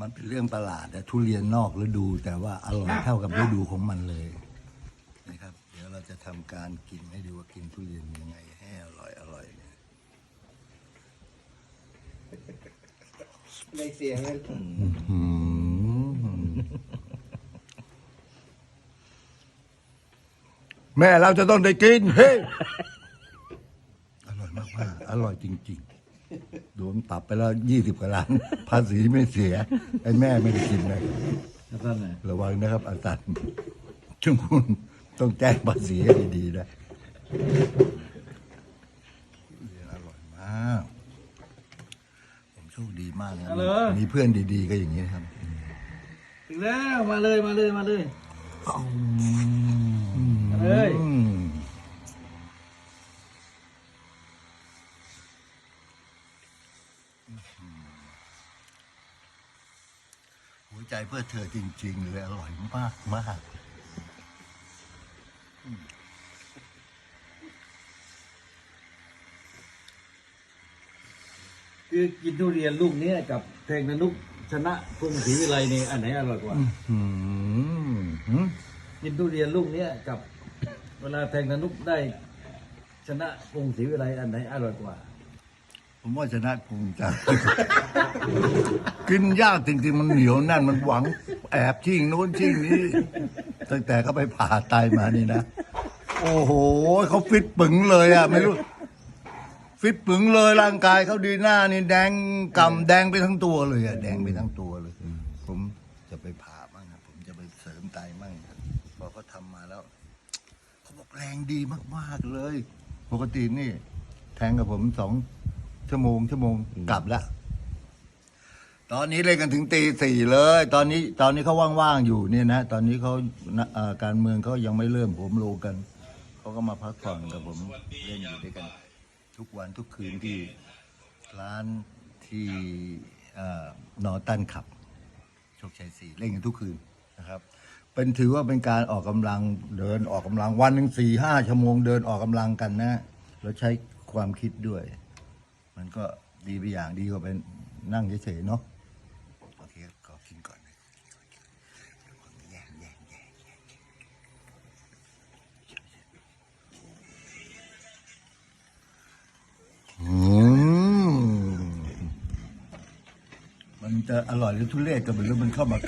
มันเป็นเรื่องประหลาดแต่ทุเรียนนอกฤดูแต่ว่าอร่อยเท่ากับฤดูของมันเลยนะครับ เดี๋ยวเราจะทำการกินให้ดูว่ากินทุเรียนยังไงให้อร่อยอร่อยเนี่ยในเสียงเลยอืมแม่เราจะต้องได้กินเฮ้ยอร่อยมากๆอร่อยจริง ๆ โดนปรับไปแล้วยี่สิบกว่าล้าน ภาษีไม่เสีย ไอ้แม่ไม่ได้กินนะแล้วท่านไหนระวังนะครับ อาจารย์ช่วงคุณต้องแจ้งภาษีให้ดีๆนะเรียนอร่อยมาก ผมโชคดีมากนะมีเพื่อนดี ๆ ก็อย่างนี้นะครับ ถึงแล้วมาเลยมาเลยมาเลยมาเลย อืม หัวใจเพื่อเธอจริง ๆ เลยอร่อยมากมากคือกินทุเรียนลูกเนี้ยกับแทงนนุกชนะกรุงศรีวิไลเนี่ยอันไหนอร่อยกว่าอืมอืมกินทุเรียนลูกเนี้ยกับ เวลาแทงนนุกได้ ชนะกรุงศรีวิไลอันไหนอร่อยกว่า ผมว่าชนะกรุงจังกินยากจริงๆมันเหนียวแน่นมันหวัง แอบชิงโน้นชิงนี้ตั้งแต่เขาไปผ่าไตมานี่นะ โอ้โหเขาฟิตปึงเลยอะ ไม่รู้ ฟิตปึงเลยร่างกายเขาดีหน้านี่แดงกำแดงไปทั้งตัวเลยอะแดงไปทั้งตัวเลย ผมจะไปผ่ามั่งนะผมจะไปเสริมไตมั่งพอเขาทำมาแล้วเขาบอกแรงดีมากๆเลย ปกตินี่ แทงกับผมสอง ชั่วโมงชั่วโมงกลับแล้วตอนนี้เล่นกันถึงตีสี่เลย ตอนนี้ ตอนนี้เขาว่างๆอยู่เนี่ยนะ ตอนนี้เขานะเอ่อการเมืองเขายังไม่เริ่มผมโลกัน เขาก็มาพักผ่อนกับผมเล่นอยู่ด้วยกัน ทุกวันทุกคืนที่ร้านที่เอ่อนอตันขับโชคชัยสี่เล่นกันทุกคืนนะครับ เป็นถือว่าเป็นการออกกำลังเดินออกกำลังวันหนึ่งสี่ห้าชั่วโมงเดินออกกำลังกันนะ แล้วใช้ความคิดด้วย มันก็ดีไปอย่างดีกว่าเป็นนั่งเฉยๆเนาะโอเคขอกินก่อนนะแย่แย่แย่แย่อืมมันจะอร่อยหรือทุเรศก็ไม่รู้มันเข้ามา